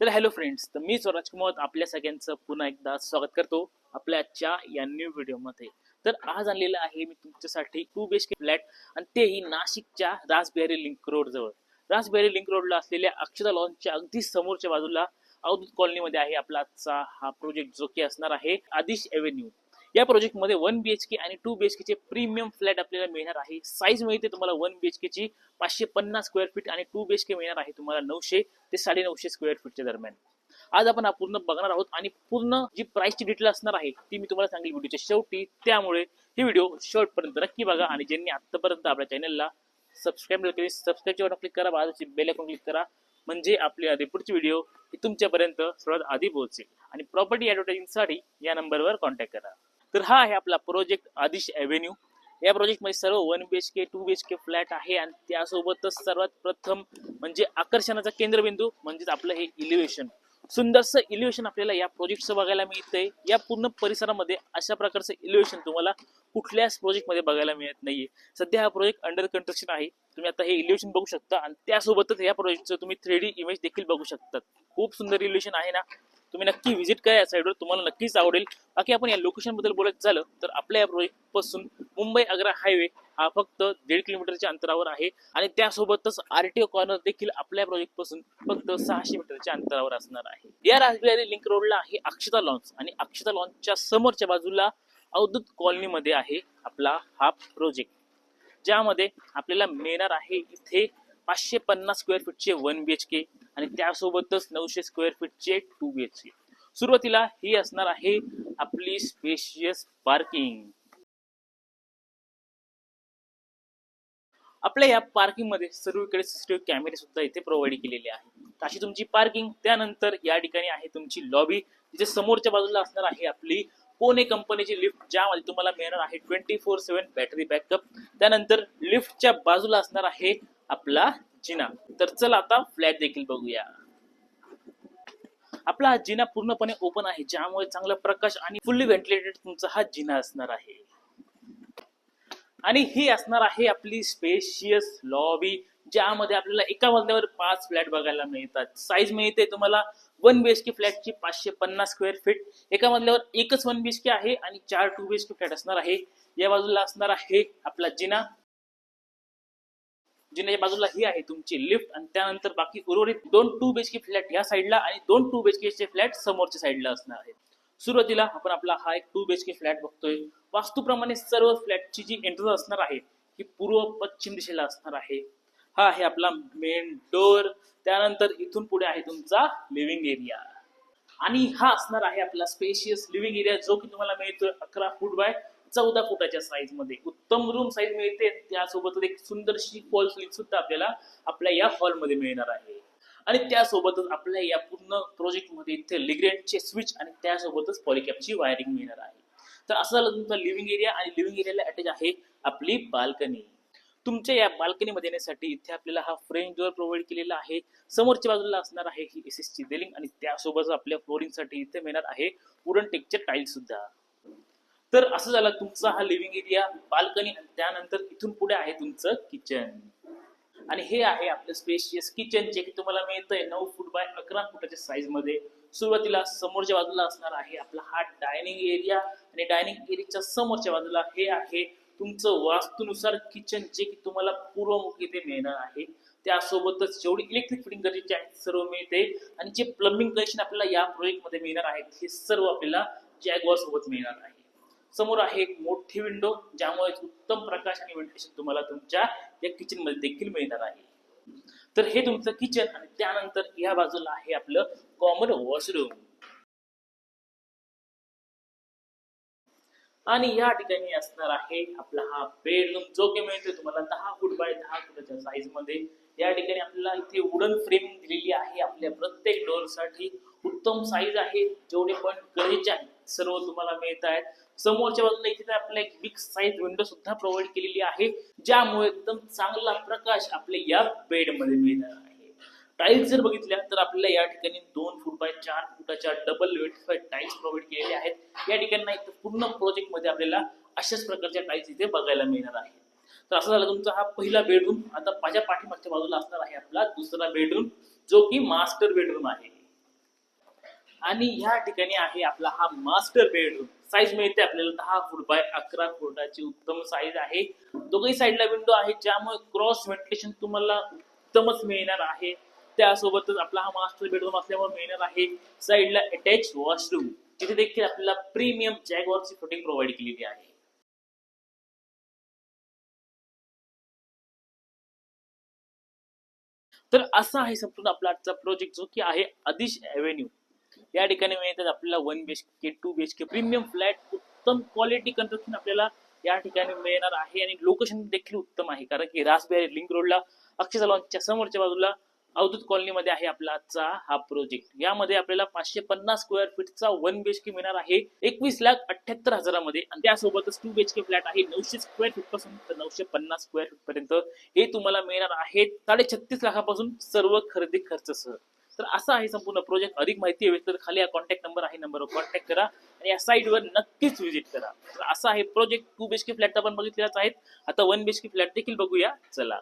तर hello friends तर मी स्वराज कुमार आपल्या सगळ्यांचं पुन्हा एकदा स्वागत करतो आपल्या आजच्या या न्यू व्हिडिओमध्ये तर आज आणलेलं आहे मी तुमच्यासाठी two B H K flat आणि तेही नाशिकच्या रासबिहारी लिंक रोड जवळ. रासबिहारी लिंक रोडला असलेल्या अक्षता लॉनच्या अगदी समोरच्या बाजूला अवधूत कॉलनीमध्ये आहे आपला आजचा हा प्रोजेक्ट जो की असणार आहे आदिश एव्हेन्यू या प्रोजेक्टमध्ये वन बी एच के आणि टू बी एच केचे प्रीमियम फ्लॅट आपल्याला मिळणार आहे. साईज मिळते तुम्हाला वन बी एच पाचशे पन्नास स्क्वेअर फीट आणि टू बी एच के मिळणार आहे तुम्हाला नऊशे ते साडे नऊशे स्क्वेअर फीटच्या दरम्यान. आज आपण हा पूर्ण बघणार आहोत आणि पूर्ण जी प्राइसची डिटेल असणार आहे ती मी तुम्हाला सांगेल व्हिडिओच्या शेवटी. त्यामुळे ही व्हिडिओ शेवटपर्यंत नक्की बघा आणि ज्यांनी आतापर्यंत आपल्या चॅनलला सबस्क्राईब केली सबस्क्राईबच्या बटन क्लिक करा बाजूची बेल आयकॉन क्लिक करा म्हणजे आपली आधी पुढची व्हिडिओ ही तुमच्यापर्यंत सर्वात आधी पोहोचेल. आणि प्रॉपर्टी ॲडव्हर्टायझिंगसाठी या नंबरवर कॉन्टॅक्ट करा. तर हा आहे आपला प्रोजेक्ट आदिश एव्हेन्यू या प्रोजेक्टमध्ये सर्व one B H K two B H K flat आहे आणि त्यासोबतच सर्वात प्रथम म्हणजे आकर्षणाचा केंद्रबिंदू म्हणजेच आपलं हे इलिव्हेशन सुंदरसं इलिव्हेशन आपल्याला या प्रोजेक्टचं बघायला मिळतंय. या पूर्ण परिसरामध्ये अशा प्रकारचं इलिव्हेशन तुम्हाला कुठल्याच प्रोजेक्टमध्ये बघायला मिळत नाहीये. सध्या हा प्रोजेक्ट अंडर कन्स्ट्रक्शन आहे. तुम्ही आता हे इल्युशन बघू शकता. आणि त्यासोबतच या प्रोजेक्टचं तुम्ही थ्री डी इमेज देखील बघू शकतात. खूप सुंदर इल्युशन आहे ना. तुम्ही नक्की व्हिजिट करा या साईडवर तुम्हाला नक्कीच आवडेल. बाकी आपण या लोकेशनबद्दल झालं तर आपल्या या प्रोजेक्टपासून मुंबई आग्रा हायवे हा फक्त दीड किलोमीटरच्या अंतरावर आहे. आणि त्यासोबतच आरटीओ कॉर्नर देखील आपल्या प्रोजेक्टपासून फक्त सहाशे मीटरच्या अंतरावर असणार आहे. या राजबिहारी लिंक रोडला आहे अक्षता लॉन्च आणि अक्षता लॉन्चच्या समोरच्या बाजूला अवधूत कॉलनीमध्ये आहे आपला हा प्रोजेक्ट ज्यामध्ये आपल्याला मिळणार आहे इथे पाचशे पन्नास स्क्वेअर फीटचे वन बी एच के आणि त्यासोबतच नऊशे स्क्वेअर फीटचे टू बी एच के सुरुवातीला ही असणार आहे आपली स्पेशियस पार्किंग आपल्या या पार्किंगमध्ये सर्वीकडे सीसीटीव्ही कॅमेरे सुद्धा इथे प्रोव्हाइड केलेले आहेत अशी तुमची पार्किंग त्यानंतर या ठिकाणी आहे तुमची लॉबी तिच्या समोरच्या बाजूला असणार आहे आपली कोणे कंपनीची लिफ्ट ज्यामध्ये तुम्हाला मिळणार आहे twenty four seven battery backup त्यानंतर लिफ्टच्या बाजूला असणार आहे आपला जिना. तर चला आता फ्लॅट देखील बघूया. आपला हा जिना पूर्णपणे ओपन आहे ज्यामुळे चांगला प्रकाश आणि फुल्ली व्हेंटिलेटेड तुमचा हा जिना असणार आहे. आणि ही असणार आहे आपली स्पेशियस लॉबी ज्यामध्ये आपल्याला एका मजल्यावर पाच फ्लॅट बघायला मिळतात. साईज मिळते तुम्हाला वन बी एच के फ्लॅटची पाचशे पन्नास स्क्वेअर फीट एका मजल्यावर एकच वन बी एच के आहे आणि चार two B H K flat असणार आहे. या बाजूला असणार आहे आपला जिना. जिन्याच्या बाजूला ही आहे तुमची लिफ्ट आणि त्यानंतर बाकी उर्वरित दोन two B H K flat या साईडला आणि दोन टू बीएचके के चे फ्लॅट समोरच्या साईडला असणार आहेत. सुरुवातीला आपण आपला हा एक two B H K flat बघतोय. वास्तूप्रमाणे सर्व फ्लॅटची जी एंट्रन्स असणार आहे ही पूर्व पश्चिम दिशेला असणार आहे. हा आहे आपला मेन डोअर त्यानंतर इथून पुढे आहे तुमचा लिव्हिंग एरिया आणि हा असणार आहे आपला स्पेशियस लिव्हिंग एरिया जो की तुम्हाला मिळतोय अकरा फूट बाय चौदा फुटाच्या साईजमध्ये. उत्तम रूम साईज मिळते. त्यासोबतच एक सुंदरशी फॉल सुद्धा आपल्याला आपल्या या हॉलमध्ये मिळणार आहे. आणि त्यासोबतच आपल्या या पूर्ण प्रोजेक्टमध्ये इथे लिग्रेंटचे स्विच आणि त्यासोबतच पॉलिकॅपची वायरिंग मिळणार आहे. तर असं झालं तुमचा लिव्हिंग एरिया आणि लिव्हिंग एरियाला अटॅच आहे आपली बाल्कनी तुमच्या या बाल्कनीमध्ये येण्यासाठी इथे आपल्याला हा फ्रेंच डोअर प्रोव्हाइड केलेला आहे समोरच्या बाजूला असणार आहे ही एस एस ची रेलिंग आणि त्यासोबतच आपल्या फ्लोरिंगसाठी इथे मिळणार आहे वुडन टेक्चर टाईल सुद्धा. तर असं झालं तुमचा हा लिव्हिंग एरिया बाल्कनी आणि त्यानंतर इथून पुढे आहे तुमचं किचन आणि हे आहे आपलं स्पेशियस किचन जे की तुम्हाला मिळतंय नऊ फूट बाय अकरा फुटाच्या साईजमध्ये. सुरुवातीला समोरच्या बाजूला असणार आहे आपला हा डायनिंग एरिया आणि डायनिंग एरियाच्या समोरच्या बाजूला हे आहे तुमचं वास्तूनुसार किचन जे की तुम्हाला पूर्वमुखी ते मिळणार आहे. त्यासोबतच जेवढी इलेक्ट्रिक फिटिंग गरजेची आहे सर्व मिळते. आणि जे प्लंबिंग कनेक्शन आपल्याला या प्रोजेक्टमध्ये मिळणार आहेत हे सर्व आपल्याला जॅगवॉर सोबत मिळणार आहे. समोर आहे एक मोठी विंडो ज्यामुळे उत्तम प्रकाश आणि व्हेंटिलेशन तुम्हाला तुमच्या या किचनमध्ये देखील मिळणार आहे. तर हे तुमचं किचन आणि त्यानंतर या बाजूला आहे आपलं कॉमन वॉशरूम आणि या ठिकाणी असणार आहे आपला हा बेडरूम जो की मिळतोय तुम्हाला दहा फूट बाय दहा फुटाच्या साईजमध्ये. या ठिकाणी आपल्याला इथे वुडन फ्रेम दिलेली आहे आपल्या प्रत्येक डोअरसाठी. उत्तम साईज आहे जेवढे पण गरजेचे आहेत सर्व तुम्हाला मिळत आहेत समोरच्या बाजूला इथे आपल्याला एक बिग साईज विंडो सुद्धा प्रोव्हाइड केलेली आहे ज्यामुळे एकदम चांगला प्रकाश आपल्या या बेडमध्ये मिळणार आहे. टाईल्स जर बघितल्या तर आपल्याला या ठिकाणी दोन फूट बाय चार फुटाच्या डबल वेट टाईल्स प्रोव्हाइड केलेले आहेत. या ठिकाणी पूर्ण प्रोजेक्टमध्ये आपल्याला अशाच प्रकारच्या टाईल्स इथे बघायला मिळणार आहे. तर असं झालं तुमचा हा पहिला बेडरूम आता माझ्या पाठीमागच्या बाजूला असणार आहे आपला दुसरा बेडरूम जो की मास्टर बेडरूम आहे. आणि ह्या ठिकाणी आहे आपला हा मास्टर बेडरूम साईज मिळते आपल्याला दहा फूट बाय अकरा फुटाची उत्तम साईज आहे. दोघही साईडला विंडो आहे ज्यामुळे क्रॉस व्हेंटिलेशन तुम्हाला उत्तमच मिळणार आहे. त्यासोबतच आपला हा मास्टर बेडरूम असल्यामुळे मिळणार आहे साईडला अटॅच वॉशरूम तिथे देखील आपल्याला प्रीमियम जॅगवॉरची फिटिंग प्रोव्हाइड केलेली आहे. तर असा आहे संपूर्ण आपला आजचा प्रोजेक्ट जो की आहे आदिश एव्हेन्यू या ठिकाणी मिळतात आपल्याला one B H K two B H K premium flat उत्तम क्वालिटी कन्स्ट्रक्शन आपल्याला या ठिकाणी मिळणार आहे आणि लोकेशन देखील उत्तम आहे. कारण की रासबिहारी लिंक रोडला अक्षय लॉनच्या समोरच्या बाजूला अवधूत कॉलनीमध्ये आहे आपला आजचा हा प्रोजेक्ट यामध्ये आपल्याला पाचशे पन्नास स्क्वेअर फीटचा वन बी एच के मिळणार आहे. एकवीस लाख अठ्याहत्तर हजारामध्ये. आणि त्यासोबतच two B H K flat आहे. नऊशे स्क्वेअर फीटपासून तर नऊशे पन्नास स्क्वेअर फीट पर्यंत हे तुम्हाला मिळणार आहे. साडे छत्तीस लाखापासून सर्व खरेदी खर्चसह तर असा आहे संपूर्ण प्रोजेक्ट अधिक माहिती हवी तर खाली हा कॉन्टॅक्ट नंबर आहे नंबरवर कॉन्टॅक्ट करा आणि या साईटवर नक्कीच व्हिजिट करा. तर असा आहे प्रोजेक्ट टू बीएचके फ्लॅट आपण बघितलेलाच आहेत. आता वन बीएचके फ्लॅट देखील बघूया. चला.